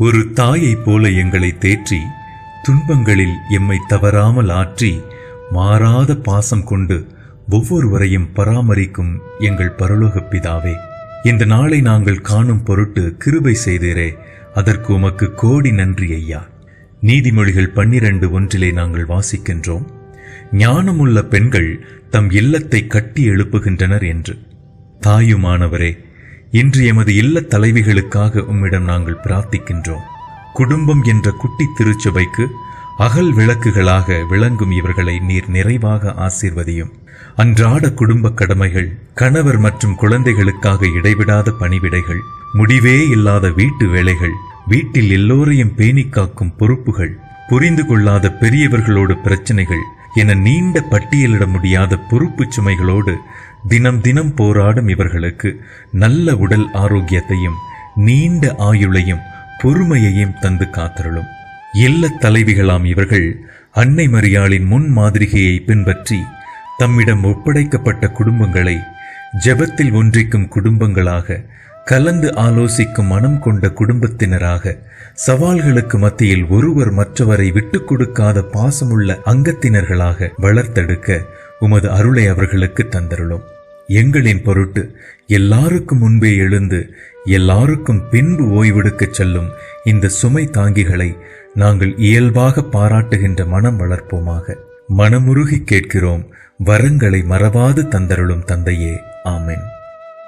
ஒரு தாயைப் போல எங்களை தேற்றி துன்பங்களில் எம்மை தவறாமல் ஆற்றி மாறாத பாசம் கொண்டு ஒவ்வொருவரையும் பராமரிக்கும் எங்கள் பரலோக பிதாவே. இந்த நாளை நாங்கள் காணும் பொருட்டு கிருபை செய்தீரே அதற்கு உமக்கு கோடி நன்றி ஐயா. நீதிமொழிகள் பன்னிரண்டு ஒன்றிலே நாங்கள் வாசிக்கின்றோம். ஞானமுள்ள பெண்கள் தம் இல்லத்தை கட்டி எழுப்புகின்றனர் என்று. தாயுமானவரே இன்று எமது இல்லத் தலைவிகளுக்காக உம்மிடம் நாங்கள் பிரார்த்திக்கின்றோம். குடும்பம் என்ற குட்டி திருச்சபைக்கு அகல் விளக்குகளாக விளங்கும் இவர்களை நீர் நிறைவாக ஆசீர்வதியும். அன்றாட குடும்ப கடமைகள் கணவர் மற்றும் குழந்தைகளுக்காக இடைவிடாத பணிவிடைகள் முடிவே இல்லாத வீட்டு வேலைகள் வீட்டில் எல்லோரையும் பேணி காக்கும் பொறுப்புகள் புரிந்து கொள்ளாத பெரியவர்களோடு பிரச்சனைகள் என நீண்ட பட்டியலிட முடியாத பொறுப்பு சுமைகளோடு தினம் தினம் போராடும் இவர்களுக்கு நல்ல உடல் ஆரோக்கியத்தையும் நீண்ட ஆயுளையும் பொறுமையையும் தந்து காத்தருளும். எல்ல தலைவிகளாம் இவர்கள் அன்னை மரியாளின் முன் மாதிரிகையை பின்பற்றி தம்மிடம் ஒப்படைக்கப்பட்ட குடும்பங்களை ஜபத்தில் ஒன்றிக்கும் குடும்பங்களாக கலந்து ஆலோசிக்கும் மனம் கொண்ட குடும்பத்தினராக சவால்களுக்கு மத்தியில் ஒருவர் மற்றவரை விட்டுக் கொடுக்காத பாசமுள்ள அங்கத்தினர்களாக வளர்த்தெடுக்க உமது அருளை அவர்களுக்கு தந்தருளும். எங்களின் பொருட்டு எல்லாருக்கும் முன்பே எழுந்து எல்லாருக்கும் பின்பு ஓய்வெடுக்கச் செல்லும் இந்த சுமை தாங்கிகளை நாங்கள் இயல்பாக பாராட்டுகின்ற மனம் வளர்ப்போமாக. மனமுருகி கேட்கிறோம் வரங்களை மறவாது தந்தருளும் தந்தையே. ஆமென்.